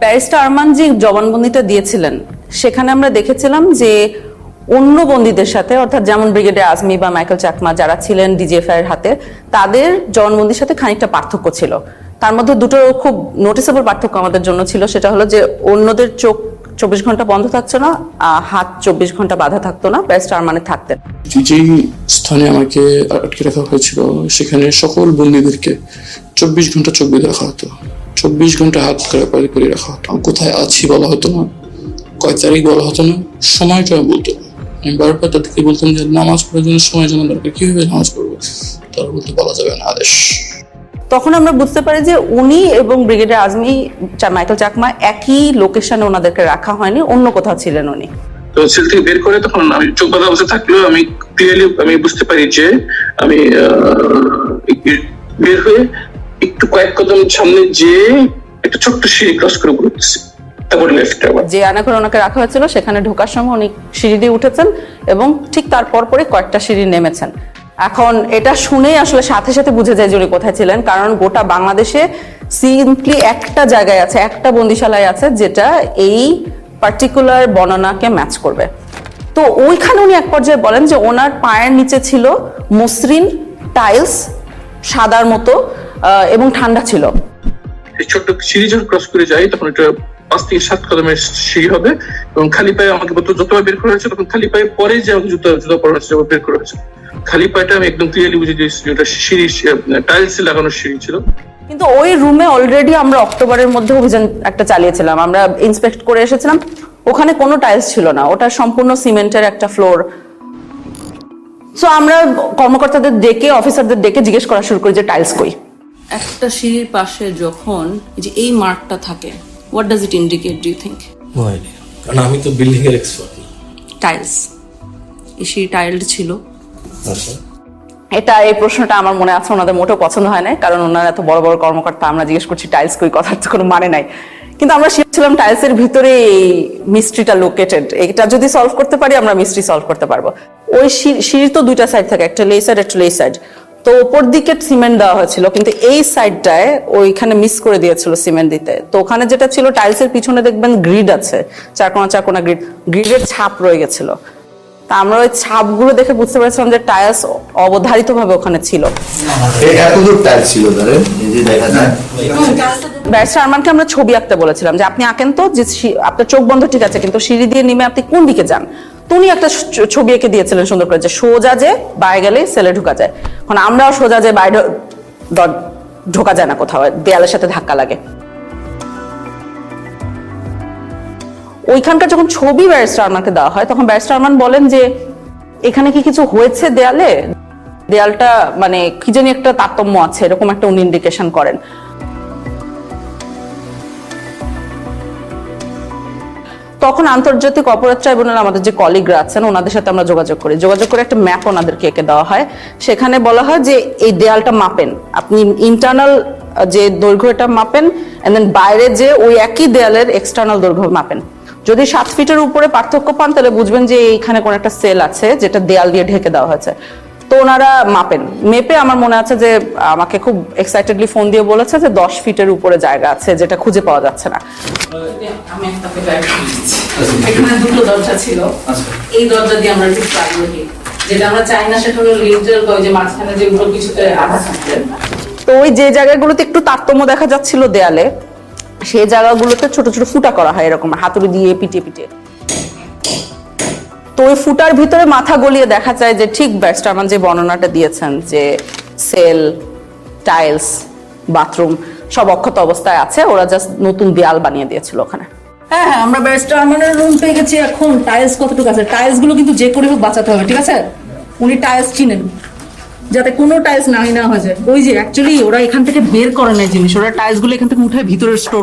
Barrister Arman যে জবানবন্দিটা দিয়েছিলেন। সেখানে আমরা দেখেছিলাম যে অন্য বন্দীদের সাথে, অর্থাৎ যেমন ব্রিগেডিয়ার আজমি বা মাইকেল চাকমা যারা ছিলেন ডিজিএফআই এর হাতে, তাদের জবানবন্দির সাথে খানিকটা পার্থক্য ছিল। তার মধ্যে দুটো খুব নোটিসেবল পার্থক্য আমাদের জন্য ছিল। সেটা হলো যে অন্যদের চোখ চব্বিশ ঘণ্টা বন্ধ থাকছে না হাত চব্বিশ ঘণ্টা বাধা থাকতো না, ব্যারিস্টার আরমানের থাকতেন। যে স্থানে আমাকে আটকে রাখা হয়েছিল, সেখানে সকল বন্দীদেরকে চব্বিশ ঘণ্টা চোখ বেঁধে রাখা হতো। চব্বিশ ঘণ্টা হাত কারাপারি করে রাখা। হতো আমি কোথায় আছি বলা হতো না। কয় তারিখ বলা হতো না। সময়টা বলতো? আমি বারবার তাদেরকে বলতাম যে নামাজ পড়ার জন্য সময় জানা দরকার। কীভাবে নামাজ পড়ব? তারা বলতে বলা যাবে না। আদেশ। তখন আমরা বুঝতে পারি যে উনি এবং ব্রিগেডিয়ার আজমি মাইকেল চাকমা একই লোকেশনে ওনাদেরকে রাখা হয়নি অন্য কোথাও ছিলেন উনি। তো সেল থেকে বের করে তখন আমি চোখ বাঁধা অবস্থা থাকলেও আমি ক্লিয়ারলি আমি বুঝতে পারি যে আমি আহ, বের হয়ে একটু কয়েক কদম সামনে যে একটা ছোট্ট সিঁড়ি ক্রস করে উঠতেছি তারপরে লেফটে আবার। যে আনা করে ওনাকে রাখা হয়েছিল, সেখানে ঢোকার সময় উনি সিঁড়ি দিয়ে উঠেছেন এবং ঠিক তার পরপরই কয়েকটা সিঁড়ি নেমেছেন। এখন এটা শুনেই আসলে সাথে সাথে বুঝে যায় যে উনি কোথায় ছিলেন, কারণ গোটা বাংলাদেশে সিম্পলি একটা জায়গায় আছে, একটা বন্দিশালায় আছে যেটা এই পার্টিকুলার বর্ণনাকে ম্যাচ করবে। তো ওইখানে উনি এক পর্যায়ে বলেন যে ওনার পায়ের নিচে ছিল মসৃণ টাইলস সাদার মতো এবং ঠান্ডা ছিল। ছোট্ট সিঁড়ি যখন ক্রস করে যাই তখন এটা পাঁচ থেকে সাত কদমের সিঁড়ি হবে এবং খালি পায়ে আমাকে যতবার বের করা হয়েছে তখন খালি পায়ে পরে যে আমাকে জুতো জুতো পরা হয়েছে বের করা হয়েছে। খালি পায়েটা আমি একদম ক্লিয়ারলি বুঝে দিয়েছি ওটা সিঁড়ি টাইলস লাগানো সিঁড়ি ছিল। কিন্তু ওই রুমে অলরেডি আমরা অক্টোবরের মধ্যে অভিযান একটা চালিয়েছিলাম। আমরা ইন্সপেক্ট করে এসেছিলাম। ওখানে কোনো টাইলস ছিল না। ওটা সম্পূর্ণ সিমেন্টের একটা ফ্লোর সো আমরা কর্মকর্তাদের ডেকে অফিসারদের ডেকে জিজ্ঞেস করা শুরু করি যে টাইলস কই? একটা সিঁড়ির পাশে যখন এই যে এই মার্কটা থাকে what does it indicate do you think কারণ আমি তো বিল্ডিং এর এক্সপার্ট টাইলস এই সিঁড়ি টাইলড ছিল। আচ্ছা। এটা এই প্রশ্নটা আমার মনে আছে ওনাদের মোটেও পছন্দ হয় না কারণ ওনারা এত বড় বড় কর্মকর্তা আমরা জিজ্ঞেস করছি টাইলস কই? কথার তো কোনো মানে নাই। কিন্তু আমরা শিখছিলাম টাইলসের ভিতরে এই মিস্ট্রিটা লোকেটেড এটা যদি সলভ করতে পারি আমরা মিস্ট্রি সলভ করতে পারব। ওই সিঁড়ি- সিঁড়ির তো দুইটা সাইড থাকে একটা লে সাইড একটা লে সাইড তো ওপর দিকে সিমেন্ট দেওয়া হয়েছিল কিন্তু এই সাইডটায় ওইখানে মিস করে দিয়েছিল সিমেন্ট দিতে। তো ওখানে যেটা ছিল টাইলসের পিছনে দেখবেন গ্রিড আছে চারকোনা চারকোনা গ্রিড গ্রিডের ছাপ রয়ে গেছিল। তা আমরা ওই ছাপগুলো দেখে বুঝতে পেরেছিলাম যে টায়ার্স অবধারিত ভাবে ওখানে ছিল। ব্যারিস্টার আরমানকে আমরা ছবি আঁকতে বলেছিলাম যে আপনি আঁকেন তো যে আপনার চোখ বন্ধ ঠিক আছে কিন্তু সিঁড়ি দিয়ে নেমে আপনি কোন দিকে যান? তো উনি একটা ছবি এঁকে দিয়েছিলেন সুন্দর করে যে সোজা যে বাইরে গেলে সেলে ঢোকা যায়। এখন আমরাও সোজা যে বাইরে ঢোকা যায় না কোথাও, দেয়ালের সাথে ধাক্কা লাগে। ওইখানকার যখন ছবি ব্যারিস্টার আরমানকে দেওয়া হয়, তখন ব্যারিস্টার আরমান বলেন যে, এখানে কি কিছু হয়েছে দেয়ালে? দেয়ালটা মানে কি জানি একটা তারতম্য আছে, এরকম একটা উনি ইন্ডিকেশন করেন। তখন আন্তর্জাতিক অপরাধ ট্রাইব্যুনাল আমাদের যে কলিগরা আছেন, ওনাদের সাথে আমরা যোগাযোগ করি। যোগাযোগ করে একটা ম্যাপ ওনাদেরকে এঁকে দেওয়া হয়। সেখানে বলা হয় যে এই দেয়ালটা মাপেন। আপনি ইন্টারনাল যে দৈর্ঘ্য এটা মাপেন এন্ড দেন বাইরে যে ওই একই দেয়ালের এক্সটার্নাল দৈর্ঘ্য মাপেন। যদি সাত ফিটের উপরে পার্থক্য পান, তাহলে বুঝবেন যে এইখানে কোন একটা সেল আছে যেটা দেয়াল দিয়ে ঢেকে দেওয়া হয়েছে। তো ওনারা মাপেন। মেপে আমার মনে আছে যে আমাকে খুব এক্সাইটেডলি ফোন দিয়ে বলেছে যে দশ ফিটের উপরে জায়গা আছে যেটা খুঁজে পাওয়া যাচ্ছে না। আমি একটা এখানে দুটো দরজা ছিল। এই দরজা দিয়ে আমরা আগ্রহী যেটা আমরা চাই না সেটা হলো লিন্টার যে মাঝখানে যেগুলো কিছুতে আধা থাকবে তো ওই যে জায়গাগুলোতে একটু তারতম্য দেখা যাচ্ছিল দেয়ালে সেই জায়গাগুলোতে ছোট ছোট ফুটা করা হয় এরকম হাতুড়ি দিয়ে পিটিয়ে পিটিয়ে। তো ওই ফুটার ভিতরে মাথা গলিয়ে দেখা যায় যে ঠিক ব্যাস্টারমান যে বর্ণনাটা দিয়েছেন যে সেল, টাইলস, বাথরুম সব অক্ষত অবস্থায় আছে, ওরা জাস্ট নতুন দেয়াল বানিয়ে দিয়েছিল ওখানে। হ্যাঁ হ্যাঁ আমরা ব্যারিস্টার আমাদের রুম পেয়ে গেছি এখন। টাইলস কতটুকু আছে? টাইলসগুলো কিন্তু যে করে হোক বাঁচাতে হবে, ঠিক আছে? উনি টাইলস চিনেন। যাতে কোনো টাইলস নাই না হয়ে যায়। ওই যে অ্যাকচুয়ালি ওরা এখান থেকে বের করে নেয় জিনিস। ওরা টাইলসগুলো এখান থেকে উঠে ভিতরের স্টোর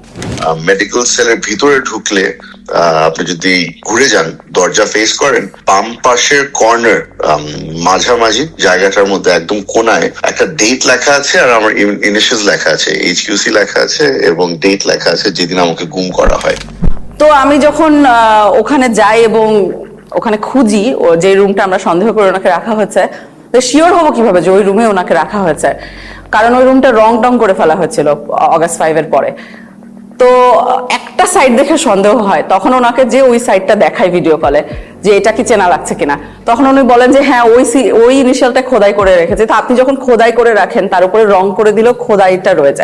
মেডিকেল সেলের ভিতরে ঢুকলে আপনি যদি ঘুরে যান, দরজা ফেস করেন, বাম পাশের কর্নার মাঝামাঝি জায়গাটার মধ্যে একদম কোনায় একটা ডেট লেখা আছে আর আমার ইনিশিয়ালস লেখা আছে এইচকিউসি লেখা আছে এবং ডেট লেখা আছে যেদিন আমাকে গুম করা হয়। তো আমি যখন ওখানে যাই এবং ওখানে খুঁজি যে রুমটা আমরা সন্দেহ করে ওনাকে রাখা হয়েছে শিওর হব কীভাবে যে ওই রুমে ওনাকে রাখা হয়েছে। কারণ ওই রুমটা রং টং করে ফেলা হয়েছিল অগাস্ট ফাইভ এর পরে। তো একটা সাইড দেখে সন্দেহ হয়। তখন ওনাকে যে ওই সাইডটা দেখায় ভিডিও কলে যে এটা কি চেনা লাগছে কিনা। তখন উনি বলেন যে হ্যাঁ ওই ওই ইনিশিয়ালটা খোদাই করে রেখেছে। তো আপনি যখন খোদাই করে রাখেন, তার উপরে রং করে দিলেও খোদাইটা রয়ে যায়।